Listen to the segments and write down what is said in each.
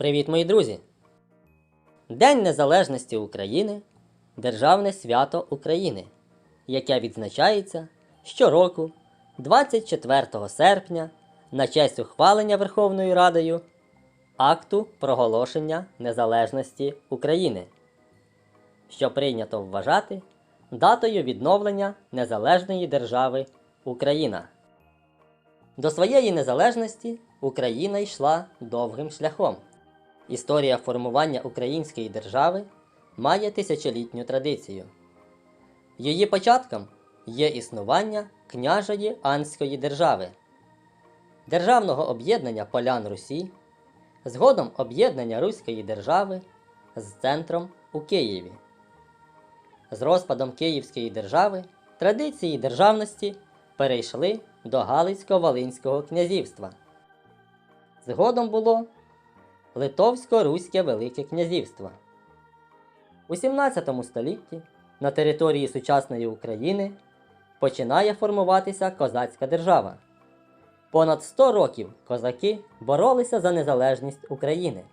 Привіт, мої друзі! День Незалежності України Державне свято України, яке відзначається щороку 24 серпня на честь ухвалення Верховною Радою акту проголошення незалежності України, що прийнято вважати датою відновлення незалежної держави Україна. До своєї незалежності Україна йшла довгим шляхом. Історія формування української держави має тисячолітню традицію. Її початком є існування княжої Анської держави, державного об'єднання полян Русі, згодом об'єднання Руської держави з центром у Києві. З розпадом Київської держави традиції державності перейшли до Галицько-Волинського князівства. Згодом було Литовсько-Руське Велике Князівство. У 17 столітті на території сучасної України починає формуватися козацька держава. Понад 100 років козаки боролися за незалежність України,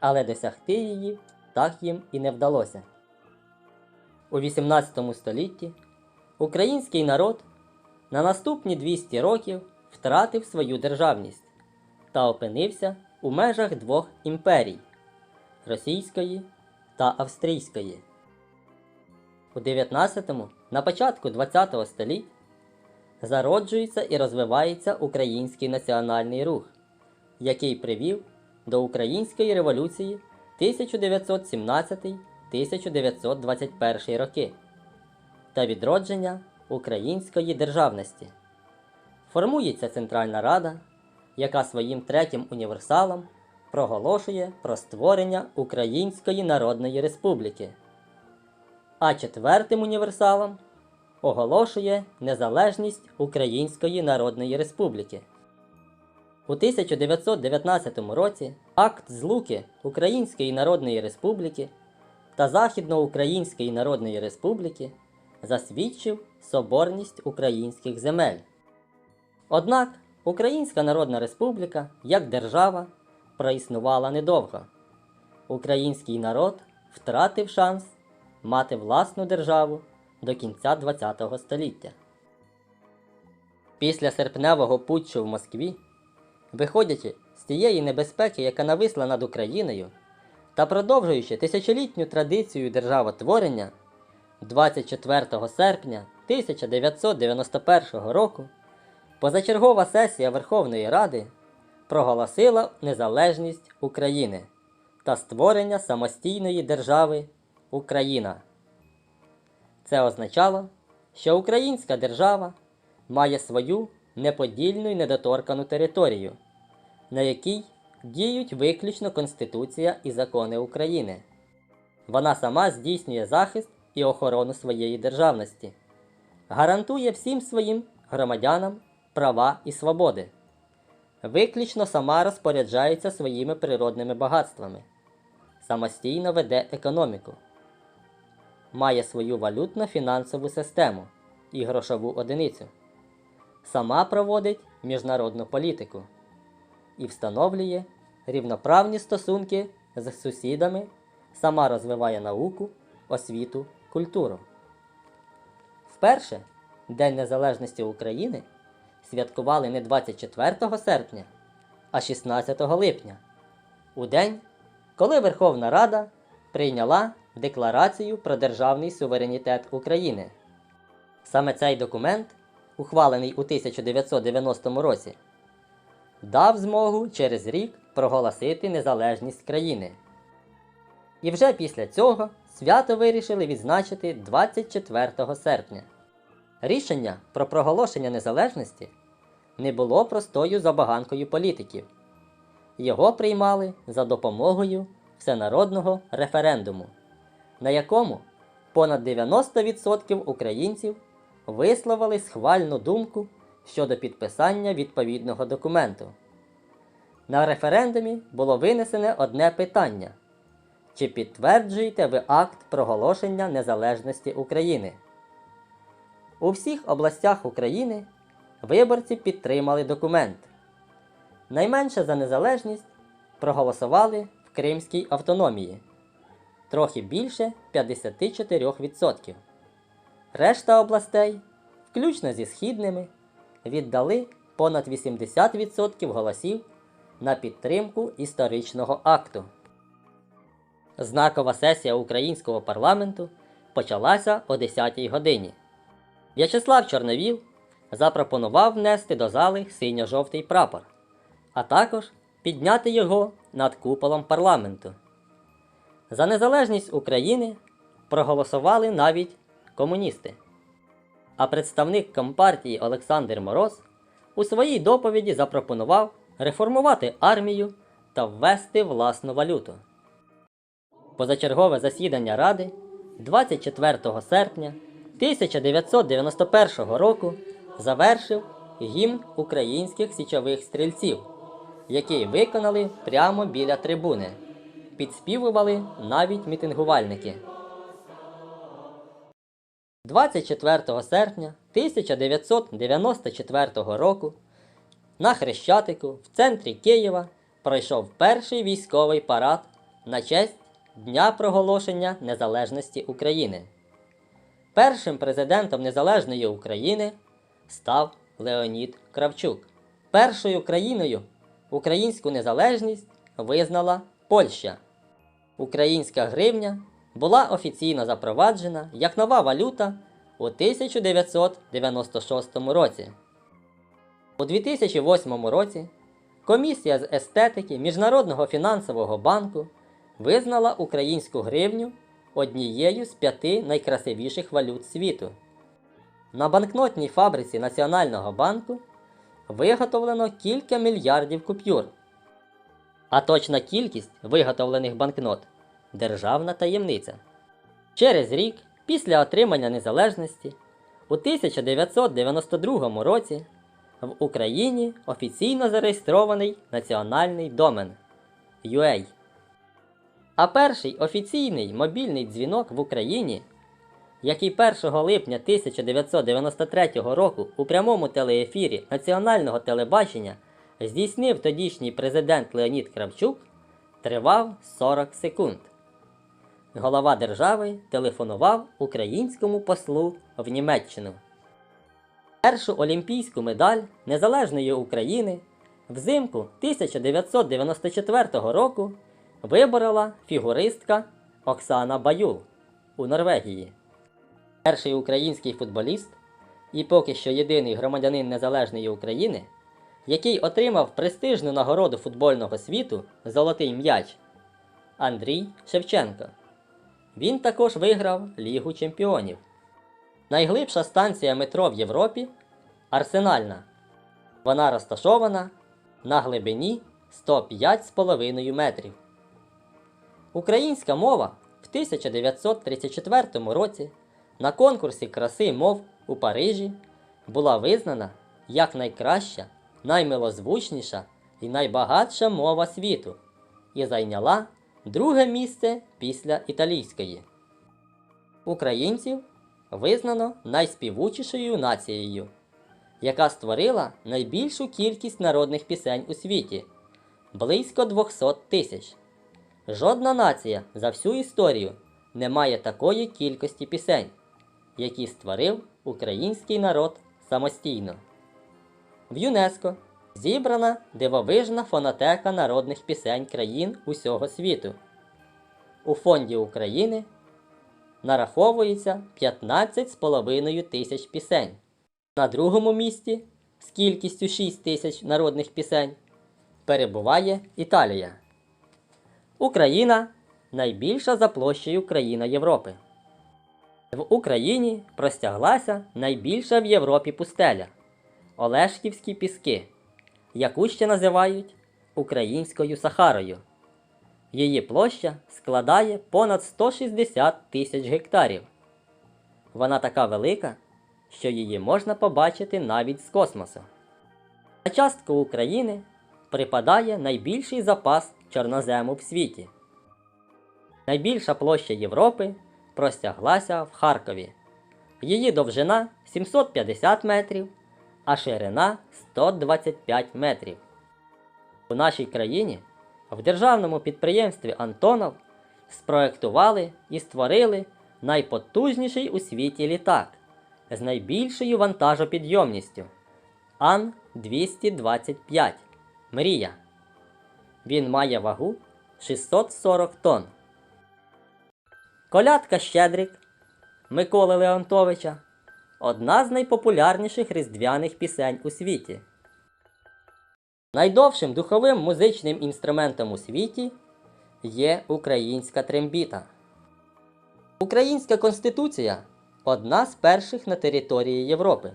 але досягти її так їм і не вдалося. У 18 столітті український народ на наступні 200 років втратив свою державність та опинився у межах двох імперій російської та австрійської. У 19-му, на початку 20-го століть зароджується і розвивається український національний рух, який привів до Української революції 1917-1921 роки та відродження української державності. Формується Центральна Рада, яка своїм третім універсалом проголошує про створення Української Народної Республіки, а четвертим універсалом оголошує незалежність Української Народної Республіки. У 1919 році акт злуки Української Народної Республіки та Західноукраїнської Народної Республіки засвідчив соборність українських земель. Однак Українська Народна Республіка як держава проіснувала недовго. Український народ втратив шанс мати власну державу до кінця ХХ століття. Після серпневого путчу в Москві, виходячи з тієї небезпеки, яка нависла над Україною, та продовжуючи тисячолітню традицію державотворення, 24 серпня 1991 року позачергова сесія Верховної Ради проголосила незалежність України та створення самостійної держави Україна. Це означало, що українська держава має свою неподільну і недоторкану територію, на якій діють виключно Конституція і закони України. Вона сама здійснює захист і охорону своєї державності, гарантує всім своїм громадянам права і свободи, виключно сама розпоряджається своїми природними багатствами, самостійно веде економіку, має свою валютно-фінансову систему і грошову одиницю, сама проводить міжнародну політику і встановлює рівноправні стосунки з сусідами, сама розвиває науку, освіту, культуру. Вперше День Незалежності України святкували не 24 серпня, а 16 липня, у день, коли Верховна Рада прийняла Декларацію про державний суверенітет України. Саме цей документ, ухвалений у 1990 році, дав змогу через рік проголосити незалежність країни. І вже після цього свято вирішили відзначити 24 серпня. Рішення про проголошення незалежності не було простою забаганкою політиків. Його приймали за допомогою всенародного референдуму, на якому понад 90% українців висловили схвальну думку щодо підписання відповідного документу. На референдумі було винесене одне питання: чи підтверджуєте ви акт проголошення незалежності України? У всіх областях України виборці підтримали документ. Найменше за незалежність проголосували в Кримській автономії трохи більше 54%. Решта областей, включно зі східними, віддали понад 80% голосів на підтримку історичного акту. Знакова сесія українського парламенту почалася о 10 годині. В'ячеслав Чорновіл запропонував внести до зали синьо-жовтий прапор, а також підняти його над куполом парламенту. За незалежність України проголосували навіть комуністи. А представник Компартії Олександр Мороз у своїй доповіді запропонував реформувати армію та ввести власну валюту. Позачергове засідання Ради 24 серпня 1991 року завершив гімн українських січових стрільців, який виконали прямо біля трибуни. Підспівували навіть мітингувальники. 24 серпня 1994 року на Хрещатику в центрі Києва пройшов перший військовий парад на честь Дня проголошення незалежності України. Першим президентом Незалежної України став Леонід Кравчук. Першою країною українську незалежність визнала Польща. Українська гривня була офіційно запроваджена як нова валюта у 1996 році. У 2008 році Комісія з естетики Міжнародного фінансового банку визнала українську гривню однією з п'яти найкрасивіших валют світу. На банкнотній фабриці Національного банку виготовлено кілька мільярдів купюр. А точна кількість виготовлених банкнот державна таємниця. Через рік після отримання незалежності у 1992 році в Україні офіційно зареєстрований національний домен UA. А перший офіційний мобільний дзвінок в Україні, який 1 липня 1993 року у прямому телеефірі національного телебачення здійснив тодішній президент Леонід Кравчук, тривав 40 секунд. Голова держави телефонував українському послу в Німеччину. Першу олімпійську медаль Незалежної України взимку 1994 року виборола фігуристка Оксана Баюл у Норвегії. Перший український футболіст і поки що єдиний громадянин Незалежної України, який отримав престижну нагороду футбольного світу Золотий м'яч Андрій Шевченко. Він також виграв Лігу чемпіонів. Найглибша станція метро в Європі Арсенальна. Вона розташована на глибині 105,5 метрів. Українська мова в 1934 році на конкурсі краси мов у Парижі була визнана як найкраща, наймилозвучніша і найбагатша мова світу і зайняла друге місце після італійської. Українців визнано найспівучішою нацією, яка створила найбільшу кількість народних пісень у світі близько 200 тисяч. Жодна нація за всю історію не має такої кількості пісень, які створив український народ самостійно. В ЮНЕСКО зібрана дивовижна фонотека народних пісень країн усього світу. У фонді України нараховується 15,5 тисяч пісень. На другому місці з кількістю 6 тисяч народних пісень перебуває Італія. Україна найбільша за площею країна Європи. В Україні простяглася найбільша в Європі пустеля Олешківські піски, яку ще називають Українською Сахарою. Її площа складає понад 160 тисяч гектарів. Вона така велика, що її можна побачити навіть з космосу. На частку України припадає найбільший запас чорнозему в світі. Найбільша площа Європи простяглася в Харкові. Її довжина 750 метрів, а ширина 125 метрів. У нашій країні В державному підприємстві Антонов спроектували і створили найпотужніший у світі літак з найбільшою вантажопідйомністю Ан-225 Мрія. Він має вагу 640 тонн. Колядка Щедрик Миколи Леонтовича одна з найпопулярніших різдвяних пісень у світі. Найдовшим духовим музичним інструментом у світі є українська трембіта. Українська конституція одна з перших на території Європи.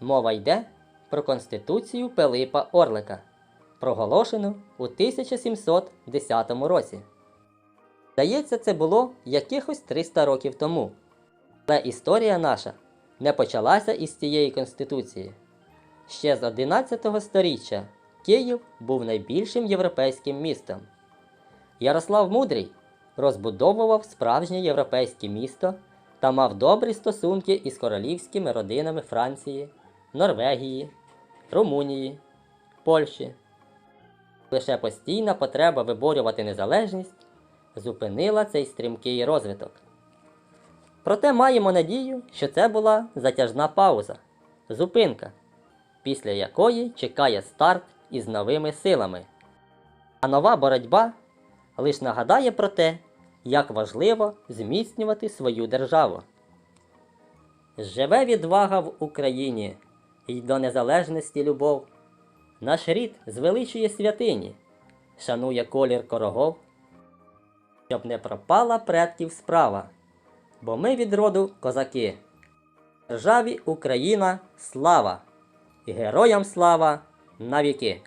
Мова йде про Конституцію Пилипа Орлика, проголошену у 1710 році. Здається, це було якихось 300 років тому. Але історія наша не почалася із цієї конституції. Ще з 11 століття Київ був найбільшим європейським містом. Ярослав Мудрий розбудовував справжнє європейське місто та мав добрі стосунки із королівськими родинами Франції, Норвегії, Румунії, Польщі. Лише постійна потреба виборювати незалежність зупинила цей стрімкий розвиток. Проте маємо надію, що це була затяжна пауза, зупинка, після якої чекає старт із новими силами. А нова боротьба лише нагадає про те, як важливо зміцнювати свою державу. Живе відвага в Україні й до незалежності любов. Наш рід звеличує святині, шанує колір корогов, щоб не пропала предків справа, бо ми від роду козаки. Державі Україна слава! І героям слава навіки!